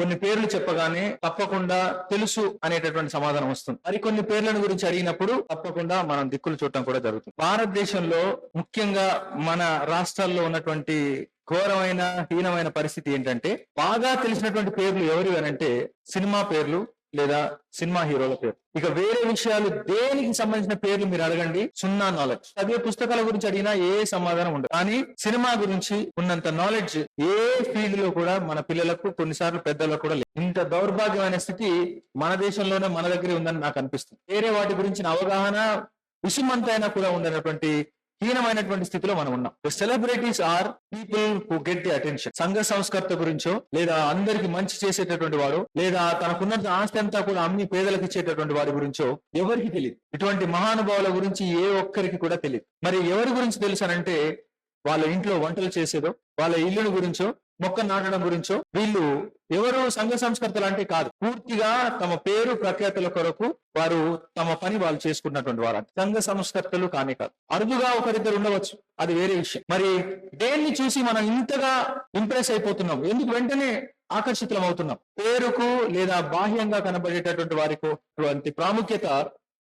కొన్ని పేర్లు చెప్పగానే తప్పకుండా తెలుసు అనేటటువంటి సమాధానం వస్తుంది. మరి కొన్ని పేర్లను గురించి అడిగినప్పుడు తప్పకుండా మనం దిక్కులు చూడటం కూడా జరుగుతుంది. భారతదేశంలో ముఖ్యంగా మన రాష్ట్రాల్లో ఉన్నటువంటి ఘోరమైన హీనమైన పరిస్థితి ఏంటంటే బాగా తెలిసినటువంటి పేర్లు ఎవరు అనంటే సినిమా పేర్లు లేదా సినిమా హీరోల పేరు. ఇక వేరే విషయాలు దేనికి సంబంధించిన పేర్లు మీరు అడగండి? సున్నా నాలెడ్జ్ అదే పుస్తకాల గురించి అడిగినా ఏ సమాధానం ఉండదు. కానీ సినిమా గురించి ఉన్నంత నాలెడ్జ్ ఏ ఫీల్డ్లో కూడా మన పిల్లలకు కొన్నిసార్లు పెద్దలకు కూడా లేదు. ఇంత దౌర్భాగ్యమైన స్థితి మన దేశంలోనే మన దగ్గరే ఉందని నాకు అనిపిస్తుంది. వేరే వాటి గురించిన అవగాహన విషమంతైనా కూడా ఉండనటువంటి హీనమైనటువంటి స్థితిలో మనం ఉన్నాం. The celebrities are people who get the attention సంఘ సంస్కర్త గురించో లేదా అందరికి మంచి చేసేటటువంటి వాడు లేదా తనకున్న ఆస్తి అంతా కూడా అమ్మి పేదలకు ఇచ్చేటటువంటి వాడి గురించో ఎవరికి తెలియదు ఇటువంటి మహానుభావుల గురించి ఏ ఒక్కరికి కూడా తెలియదు మరి ఎవరి గురించి తెలుసనంటే వాళ్ళ ఇంట్లో వంటలు చేసేదో వాళ్ళ ఇల్లుని గురించో మొక్క నాటడం గురించో వీళ్ళు ఎవరు సంఘ సంస్కర్తలు అంటే కాదు. పూర్తిగా తమ పేరు ప్రఖ్యాతుల కొరకు వారు తమ పని వాళ్ళు చేసుకున్నటువంటి వారు సంఘ సంస్కర్తలు కానే కాదు. అరుదుగా ఒకరిద్దరు ఉండవచ్చు. అది వేరే విషయం. మరి దేన్ని చూసి మనం ఇంతగా ఇంప్రెస్ అయిపోతున్నాం? ఎందుకు వెంటనే ఆకర్షితులం అవుతున్నాం? పేరుకు లేదా బాహ్యంగా కనబడేటటువంటి వారికి అటువంటి ప్రాముఖ్యత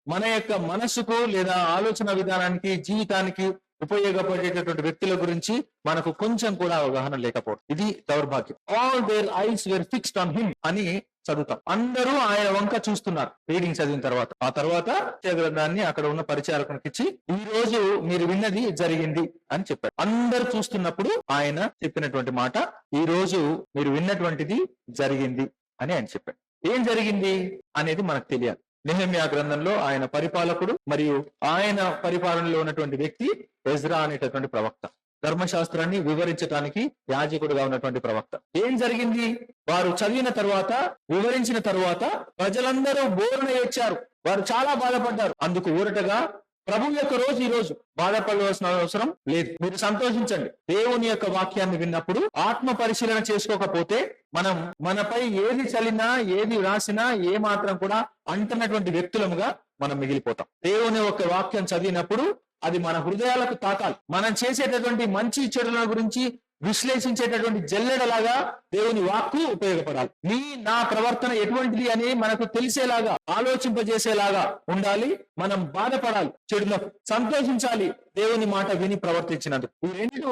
మన యొక్క మనసుకు లేదా ఆలోచన విధానానికి జీవితానికి ఉపయోగపడేటటువంటి వ్యక్తుల గురించి మనకు కొంచెం కూడా అవగాహన లేకపోవడం. ఇది దౌర్భాగ్యం. All their eyes were fixed on him అని చదువుతాం. అందరూ ఆయన వంక చూస్తున్నారు. రీడింగ్ చదివిన తర్వాత. ఆ తర్వాత గ్రంథాన్ని అక్కడ ఉన్న పరిచారకునికి ఇచ్చి ఈ రోజు మీరు విన్నది జరిగింది అని చెప్పారు. అందరు చూస్తున్నప్పుడు ఆయన చెప్పినటువంటి మాట ఈ రోజు మీరు విన్నటువంటిది జరిగింది అని ఆయన చెప్పాడు. ఏం జరిగింది? అనేది మనకు తెలియాలి. నెహమ్యా గ్రంథంలో ఆయన పరిపాలకుడు మరియు ఆయన పరిపాలనలో ఉన్నటువంటి వ్యక్తి ఎజ్రా అనేటటువంటి ప్రవక్త. ధర్మశాస్త్రాన్ని వివరించడానికి యాజకుడుగా ఉన్నటువంటి ప్రవక్త. ఏం జరిగింది? వారు చదివిన తర్వాత వివరించిన తర్వాత ప్రజలందరూ బోరున ఏడ్చారు. వారు చాలా బాధపడ్డారు. అందుకు ఊరటగా ప్రభు యొక్క రోజు ఈ రోజు బాధపడవలసిన అవసరం లేదు. మీరు సంతోషించండి. దేవుని యొక్క వాక్యాన్ని విన్నప్పుడు ఆత్మ పరిశీలన చేసుకోకపోతే మనం మనపై ఏది చలినా ఏది రాసినా ఏ మాత్రం కూడా అంటున్నటువంటి వ్యక్తులముగా మనం మిగిలిపోతాం. దేవుని యొక్క వాక్యం చదివినప్పుడు అది మన హృదయాలకు తాకాలి. మనం చేసేటటువంటి మంచి చెడుల గురించి విశ్లేషించేటటువంటి జల్లెడలాగా దేవుని వాక్కు ఉపయోగపడాలి. నీ నా ప్రవర్తన ఎటువంటిది అని మనకు తెలిసేలాగా ఆలోచింపజేసేలాగా ఉండాలి. మనం బాధపడాలి చెడులో సంతోషించాలి దేవుని మాట విని ప్రవర్తించినందుకు. ఈ రెండు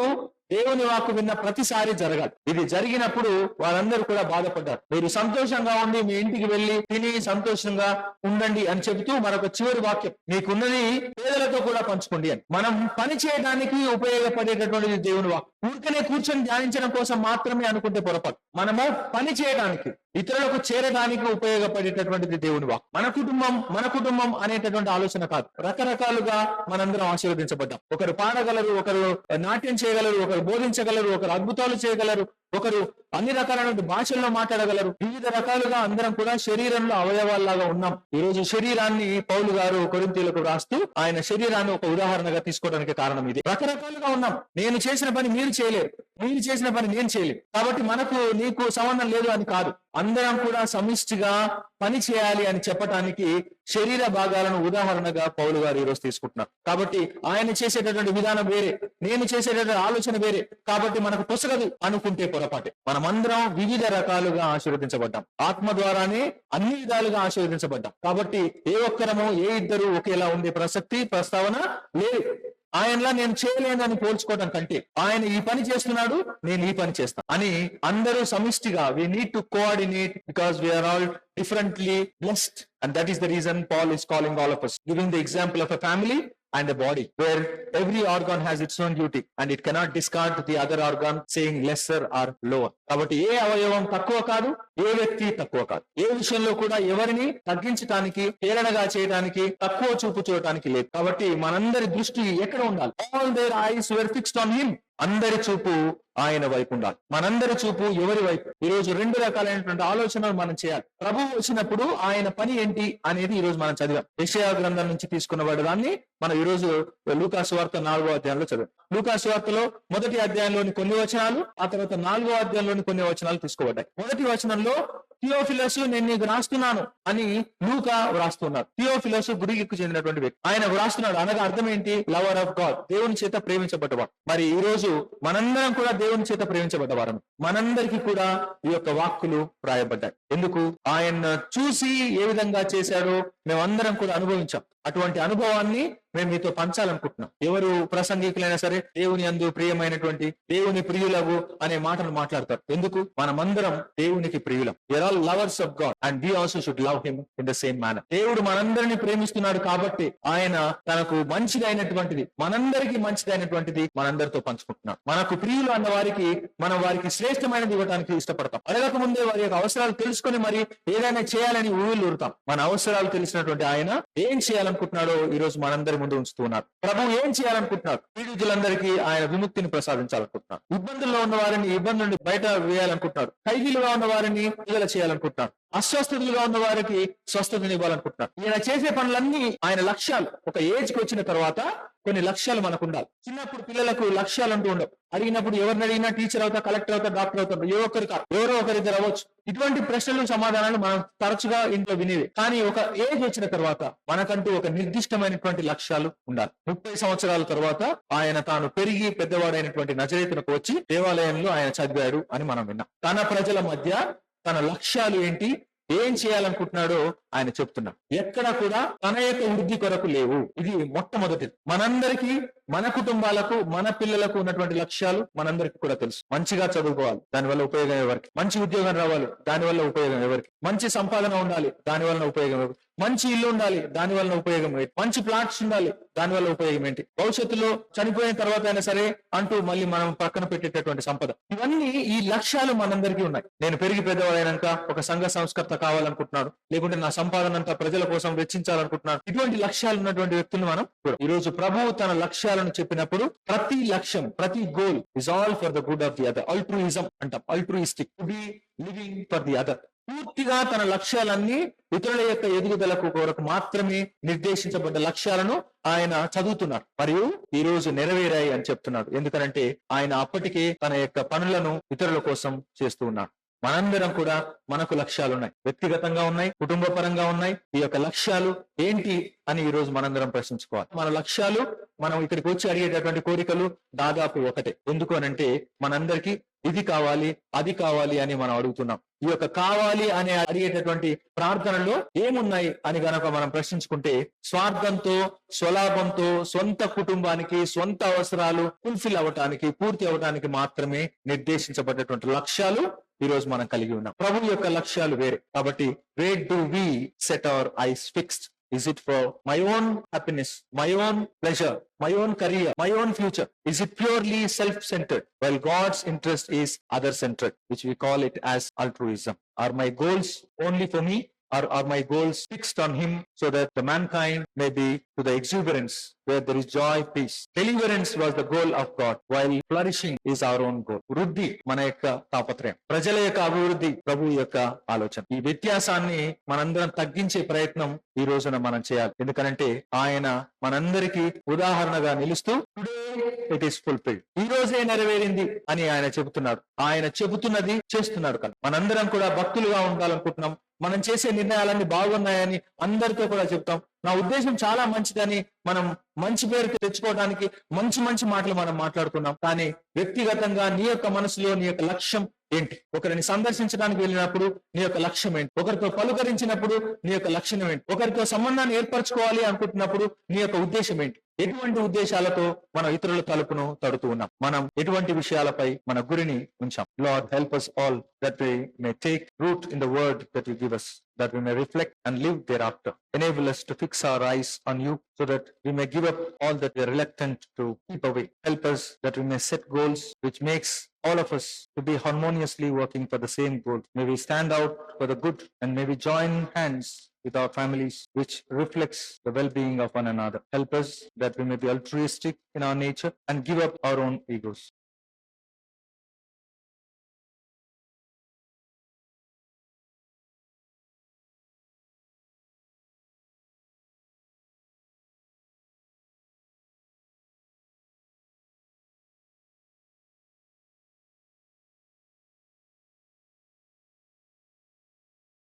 దేవుని వాక్కు విన్న ప్రతిసారి జరగాలి. ఇది జరిగినప్పుడు వారందరూ కూడా బాధపడ్డారు. మీరు సంతోషంగా ఉండి మీ ఇంటికి వెళ్ళి తిని సంతోషంగా ఉండండి అని చెబుతూ మరొక చివరి వాక్యం. మీకున్నది పేదలతో కూడా పంచుకోండి అని. మనం పని చేయడానికి ఉపయోగపడేటటువంటిది దేవుని వాక్యం ఊరికనే కూర్చొని ధ్యానించడం కోసం మాత్రమే అనుకుంటే పొరపాటు. మనము పని చేయడానికి ఇతరులకు చేరడానికి ఉపయోగపడేటటువంటిది దేవుని వాక్ మన కుటుంబం మన కుటుంబం అనేటటువంటి ఆలోచన కాదు. రకరకాలుగా మనందరం ఆశీర్వదించబడ్డాం. ఒకరు పాడగలరు ఒకరు నాట్యం చేయగలరు ఒకరు బోధించగలరు ఒకరు అద్భుతాలు చేయగలరు. ఒకరు అన్ని రకాలైన భాషల్లో మాట్లాడగలరు. వివిధ రకాలుగా అందరం కూడా శరీరంలో అవయవాల్లాగా ఉన్నాం. ఈ రోజు శరీరాన్ని పౌలు గారు కొరింతీలకు రాస్తూ ఆయన శరీరాన్ని ఒక ఉదాహరణగా తీసుకోవడానికి కారణం ఇది. రకరకాలుగా ఉన్నాం. నేను చేసిన పని మీరు చేయలేరు. మీరు చేసిన పని నేను చేయలేను. కాబట్టి మనకు నీకు సంబంధం లేదు అని కాదు. అందరం కూడా సమిష్టిగా పని చేయాలి అని చెప్పటానికి శరీర భాగాలను ఉదాహరణగా పౌలు గారు ఈరోజు తీసుకుంటున్నారు. కాబట్టి ఆయన చేసేటటువంటి విధానం వేరే నేను చేసేటటువంటి ఆలోచన వేరే. కాబట్టి మనకు పొసగదు అనుకుంటే పొరపాటే. మనమందరం వివిధ రకాలుగా ఆశీర్వదించబడ్డాం. ఆత్మ ద్వారానే అన్ని విధాలుగా ఆశీర్వదించబడ్డాం. కాబట్టి ఏ ఒక్కరము ఏ ఇద్దరు ఒకేలా ఉండే ప్రసక్తి ప్రస్తావన లేదు. ఆయనలా నేను చేయలేను అని పోల్చుకోవడం కంటే ఆయన ఈ పని చేస్తున్నాడు నేను ఈ పని చేస్తాను అని అందరూ సమిష్టిగా we need to coordinate because we are all differently blessed and that is the reason Paul is calling all of us giving the example of a family and a body where every organ has its own duty and it cannot discard the other organ saying lesser or lower. కాబట్టి ఏ అవయవం తక్కువ కాదు ఏ వ్యక్తి తక్కువ కాదు. ఏ విషయంలో కూడా ఎవరిని తగ్గించడానికి ప్రేరణగా చేయడానికి తక్కువ చూపు చూడటానికి లేదు. కాబట్టి మనందరి దృష్టి ఎక్కడ ఉండాలి? All their eyes were fixed on him అందరి చూపు ఆయన వైపు ఉండాలి. మనందరి చూపు ఎవరి వైపు? ఈ రోజు రెండు రకాలైనటువంటి ఆలోచనలు మనం చేయాలి. ప్రభు వచ్చినప్పుడు ఆయన పని ఏంటి అనేది ఈ రోజు మనం చదివాం. యెషయా గ్రంథం నుంచి తీసుకున్న దాన్ని మనం ఈ రోజు లూకాసు వార్త నాలుగో అధ్యాయంలో చదివాం. లూకాసు వార్తలో మొదటి అధ్యాయంలోని కొన్ని వచనాలు ఆ తర్వాత నాలుగో అధ్యాయంలోని కొన్ని వచనాలు తీసుకోబడ్డాయి. మొదటి వచనంలో థియోఫిలస్ నేను నీకు రాస్తున్నాను అని లూకా వ్రాస్తున్నాడు థియోఫిలస్ గ్రీకు చెందినటువంటి వ్యక్తి. ఆయన వ్రాస్తున్నాడు అనగా అర్థం ఏంటి? లవర్ ఆఫ్ గాడ్ దేవుని చేత ప్రేమించబడ్డవాడు. మరి ఈ రోజు మనందరం కూడా దేవుని చేత ప్రేమించబడ్డవారం మనందరికీ కూడా ఈ యొక్క వాక్కులు రాయబడ్డాయి. ఎందుకు? ఆయన చూసి ఏ విధంగా చేశాడో మేమందరం కూడా అనుభవించాం. అటువంటి అనుభవాన్ని మేము మీతో పంచాలనుకుంటున్నాం. ఎవరు ప్రసంగికులైనా సరే దేవుని అందు ప్రియమైనటువంటి దేవుని ప్రియులవు అనే మాటలు మాట్లాడతారు. ఎందుకు? మనమందరం దేవునికి ప్రియులం. Are all lovers of God and we also should love him in the same manner దేవుడు మనందరిని ప్రేమిస్తున్నాడు కాబట్టి ఆయన తనకు మంచిదైనటువంటిది మనందరికీ మంచిదైనటువంటిది మనందరితో పంచుకుంటున్నాం. మనకు ప్రియులు అన్న వారికి మనం వారికి శ్రేష్టమైనది ఇవ్వడానికి ఇష్టపడతాం. అడగక ముందే వారి యొక్క అవసరాలు తెలుసుకొని మరి ఏదైనా చేయాలని ఊళ్ళు ఊరుతాం మన అవసరాలు తెలిసినటువంటి ఆయన ఏం చేయాలనుకుంటున్నాడో ఈ రోజు మనందరి ముందు ఉంచుతున్నారు ప్రభు ఏం చేయాలనుకుంటున్నారు పీడితులందరికీ ఆయన విముక్తిని ప్రసాదించాలనుకుంటున్నారు ఇబ్బందుల్లో ఉన్న వారిని ఇబ్బంది నుండి బయట వేయాలనుకుంటున్నారు ఖైదీలుగా ఉన్న వారిని విడుదల చేయాలనుకుంటున్నారు అస్వస్థతలుగా ఉన్న వారికి స్వస్థతని ఇవ్వాలనుకుంటున్నారు. ఈయన చేసే పనులన్నీ ఆయన లక్ష్యాలు. ఒక ఏజ్కి వచ్చిన తర్వాత కొన్ని లక్ష్యాలు మనకు ఉండాలి చిన్నప్పుడు పిల్లలకు లక్ష్యాలు అంటూ ఉండవు. అడిగినప్పుడు ఎవరిని అడిగినా టీచర్ అవుతా కలెక్టర్ అవుతా డాక్టర్ అవుతారు ఏ ఒక్కరు కాదు. ఎవరో ఒకరిద్దరు అవ్వచ్చు. ఇటువంటి ప్రశ్నలు సమాధానాలు మనం తరచుగా ఇంట్లో వినేవి. కానీ ఒక ఏజ్ వచ్చిన తర్వాత మనకంటూ ఒక నిర్దిష్టమైనటువంటి లక్ష్యాలు ఉండాలి. ముప్పై సంవత్సరాల తర్వాత ఆయన తాను పెరిగి పెద్దవాడైనటువంటి నజరేతునకు వచ్చి దేవాలయంలో ఆయన చదివాడు అని మనం విన్నాం. తన ప్రజల మధ్య తన లక్ష్యాలు ఏంటి? ఏం చేయాలనుకుంటున్నాడో ఆయన చెప్తున్నా ఎక్కడ కూడా తన యొక్క వృద్ధి కొరకు లేవు. ఇది మొట్టమొదటిది. మనందరికీ మన కుటుంబాలకు మన పిల్లలకు ఉన్నటువంటి లక్ష్యాలు మనందరికీ కూడా తెలుసు. మంచిగా చదువుకోవాలి. దానివల్ల ఉపయోగం ఎవరికి? మంచి ఉద్యోగం రావాలి. దానివల్ల ఉపయోగం ఎవరికి? మంచి సంపాదన ఉండాలి. దానివల్ల ఉపయోగం ఎవరికి? మంచి ఇల్లు ఉండాలి దాని వల్ల ఉపయోగం ఏంటి మంచి ప్లాట్స్ ఉండాలి దాని వల్ల ఉపయోగం ఏంటి? భవిష్యత్తులో చనిపోయిన తర్వాత అయినా సరే అంటూ మళ్ళీ మనం పక్కన పెట్టేటటువంటి సంపద. ఇవన్నీ ఈ లక్ష్యాలు మనందరికీ ఉన్నాయి. నేను పెరిగి పెద్దవాడైనాక ఒక సంఘ సంస్కర్త కావాలనుకుంటున్నాను. లేకుంటే నా సంపాదన అంతా ప్రజల కోసం వెచ్చించాలనుకుంటున్నాను. ఇటువంటి లక్ష్యాలు ఉన్నటువంటి వ్యక్తులు మనం ఈ రోజు ప్రభువు తన లక్ష్యాలను చెప్పినప్పుడు ప్రతి లక్ష్యం ప్రతి goal is all for the good of the other altruism అంటాం. Altruistic to be living for the other పూర్తిగా తన లక్ష్యాలన్నీ ఇతరుల యొక్క ఎదుగుదలకు కొరకు మాత్రమే నిర్దేశించబడ్డ లక్ష్యాలను ఆయన చదువుతున్నారు మరియు ఈ రోజు నెరవేరాయి అని చెప్తున్నాడు. ఎందుకనంటే ఆయన అప్పటికే తన యొక్క పనులను ఇతరుల కోసం చేస్తూ ఉన్నాడు. మనందరం కూడా మనకు లక్ష్యాలు ఉన్నాయి వ్యక్తిగతంగా ఉన్నాయి కుటుంబ పరంగా ఉన్నాయి. ఈ యొక్క లక్ష్యాలు ఏంటి అని ఈ రోజు మనందరం ప్రశ్నించుకోవాలి. మన లక్ష్యాలు మనం ఇక్కడికి వచ్చి అడిగేటటువంటి కోరికలు దాదాపు ఒకటే. ఎందుకు అనంటే మనందరికీ ఇది కావాలి అది కావాలి అని మనం అడుగుతున్నాం. ఈ యొక్క కావాలి అని అడిగేటటువంటి ప్రార్థనలో ఏమున్నాయి అని గనక మనం ప్రశ్నించుకుంటే స్వార్థంతో స్వలాభంతో సొంత కుటుంబానికి సొంత అవసరాలు ఫుల్ఫిల్ అవటానికి పూర్తి అవటానికి మాత్రమే నిర్దేశించబడ్డటువంటి లక్ష్యాలు ఈ రోజు మనం కలిగి ఉన్నాం. ప్రభు యొక్క లక్ష్యాలు వేరే. కాబట్టి where do we set our eyes fixed Is it for my own happiness, my own pleasure, my own career, my own future? Is it purely self-centered? While God's interest is other-centered, which we call it as altruism. Are my goals only for me? Or are my goals fixed on Him so that the mankind may be to the exuberance where there is joy, peace? Deliverance was the goal of God, while flourishing is our own goal. వృద్ధి మన యొక్క తాపత్రయం ప్రజల యొక్క అభివృద్ధి ప్రభు యొక్క ఆలోచన ఈ వ్యత్యాసాన్ని మనందరం తగ్గించే ప్రయత్నం ఈ రోజున మనం చేయాలి. ఎందుకనంటే ఆయన మనందరికీ ఉదాహరణగా నిలుస్తూ టుడే ఇట్ ఈస్ ఫుల్ఫిల్డ్ ఈ రోజే నెరవేరింది అని ఆయన చెబుతున్నాడు. ఆయన చెబుతున్నది చేస్తున్నాడు కదా. మనందరం కూడా భక్తులుగా ఉండాలనుకుంటున్నాం. మనం చేసే నిర్ణయాలన్నీ బాగున్నాయని అందరితో కూడా చెప్తాం నా ఉద్దేశం చాలా మంచిదని మనం మంచి పేరు తెచ్చుకోవడానికి మంచి మంచి మాటలు మనం మాట్లాడుకున్నాం. కానీ వ్యక్తిగతంగా నీ యొక్క మనసులో నీ యొక్క లక్ష్యం ఏంటి? ఒకరిని సందర్శించడానికి వెళ్ళినప్పుడు నీ యొక్క లక్ష్యం ఏంటి? ఒకరితో పలుకరించినప్పుడు నీ యొక్క లక్ష్యం ఏంటి? ఒకరితో సంబంధాన్ని ఏర్పరచుకోవాలి అనుకుంటున్నప్పుడు నీ యొక్క ఉద్దేశం ఏంటి? ఎటువంటి ఉద్దేశాలతో మనం ఇతరుల తలుపును తడుతూ ఉన్నాం? మనం ఎటువంటి విషయాలపై మన గురిని ఉంచాం? Lord help us all that we may take root in the word that you give us that we may reflect and live thereafter enable us to fix our eyes on you so that we may give up all that we are reluctant to keep away help us that we may set goals which makes all of us to be harmoniously working for the same goal may we stand out for the good and may we join hands with our families, which reflects the well-being of one another. Help us that we may be altruistic in our nature and give up our own egos.